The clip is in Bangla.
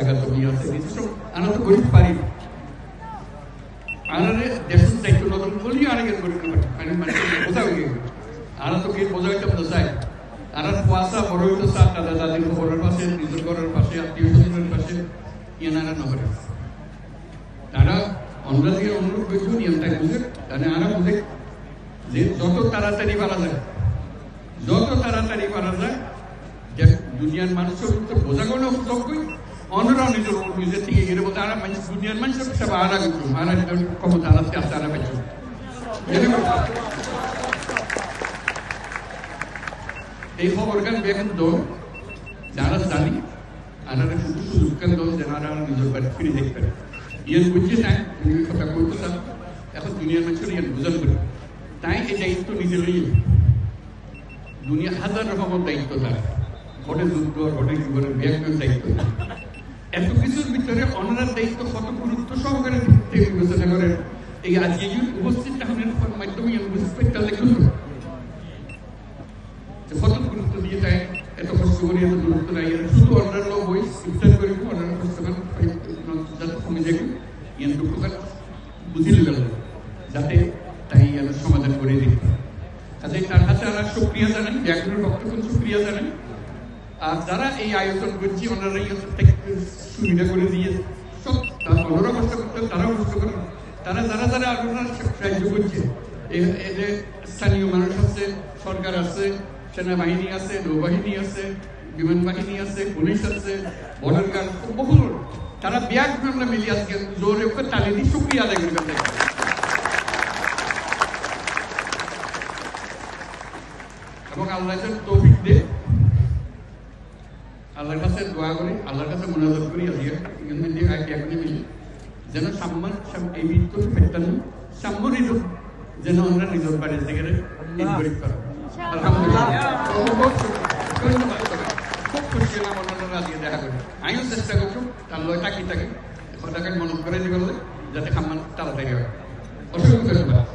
জায়গা জমি আছে নিজস্ব আমরা তো গরিব পারি। আনারে দেশের দায়িত্ব নতুন বলি আনাকে গরিব বোঝা হয়ে গেল কি বোঝা হইতাম তো চাই আনার কুয়াশা, বড় হইতো চার দাদা দাদির খবরের পাশে, নিজের পাশে, আত্মীয় স্বজনের পাশে ইয়ে নানা নগরে তারা আমরা দিয়ে অনুরোধ করছ নিয়মটাই বুঝে। তাহলে আনা বুঝে যে যত তাড়াতাড়ি পারা যায়, যত তাড়াতাড়ি পারা যায় দুনিয়ার মানুষের বোঝা কোনো নিজের নিজের থেকে এর মধ্যে আর মানুষ দুনিয়ার মানুষের সব আনা কিন্তু আনা ক্ষমতা আনাতে আসতে আনা পেয়েছে এই খবর গান বেগুন দো যারা জানি আনারা শুধু সুযোগ দো যারা নিজের বাড়ি ফিরে দেখতে পারে ইয়ান বুঝছে না তুমি কথা বলতে চান এখন দুনিয়ার মানুষের ইয়ান বুঝান করে তাই এই দায়িত্ব নিজে লইয়ে দুনিয়া হাজার রকমের দায়িত্ব তার ঘটে যুদ্ধ ঘটে জীবনের ব্যাংকের দায়িত্ব এত কিছুর ভিতরে অনার দায়িত্ব কত গুরুত্ব সহকারে থেকে বিবেচনা করেন? এই আজকে উপস্থিত থাকার মাধ্যমে আমি বুঝতে কত গুরুত্ব দিয়ে তাই এত কষ্ট করে এত গুরুত্ব নাই। শুধু বই ইফতার করে কমে যাবে ইয়ান দুঃখকার বুঝিলে গেল যাতে তাই ইয়ান সমাধান করে দিতে কাজে তার কাছে আমরা সুক্রিয়া জানাই ব্যাংকের বক্তব্য সুক্রিয়া জানাই। আর যারা এই আয়োজন করছি ওনারা থেকে সুবিধা করে দিয়ে সব তারা ওনারা কষ্ট করতেন তারাও কষ্ট করেন তারা যারা যারা আপনারা সাহায্য করছে। এই স্থানীয় মানুষ আছে, সরকার আছে, সেনাবাহিনী আছে, নৌবাহিনী আছে বিমান বাহিনী আছে, পুলিশ আছে, বর্ডার গার্ড, বহু তারা ব্যাগ আমরা মিলি আজকে জোরে ওকে তালি দিয়ে সুক্রিয়া আদায় করে এবং আল্লাহ তৌফিক দে আল্লাহর কাছে দোয়া করি আল্লাহর কাছে মনোযোগ করি এখনই মিলি। যেন সাম্মান সাম- এই মৃত্যু ফেরতান সাম্মনিত যেন আমরা নিজের বাড়ির থেকে আলহামদুলিল্লাহ। খুব খুশি হলাম দেখা করে আমিও চেষ্টা করছি তার লয় টাকি টাকি কথাকে মনে করে দিবে যাতে সাম্মান তাড়াতাড়ি হয়। অসংখ্য ধন্যবাদ।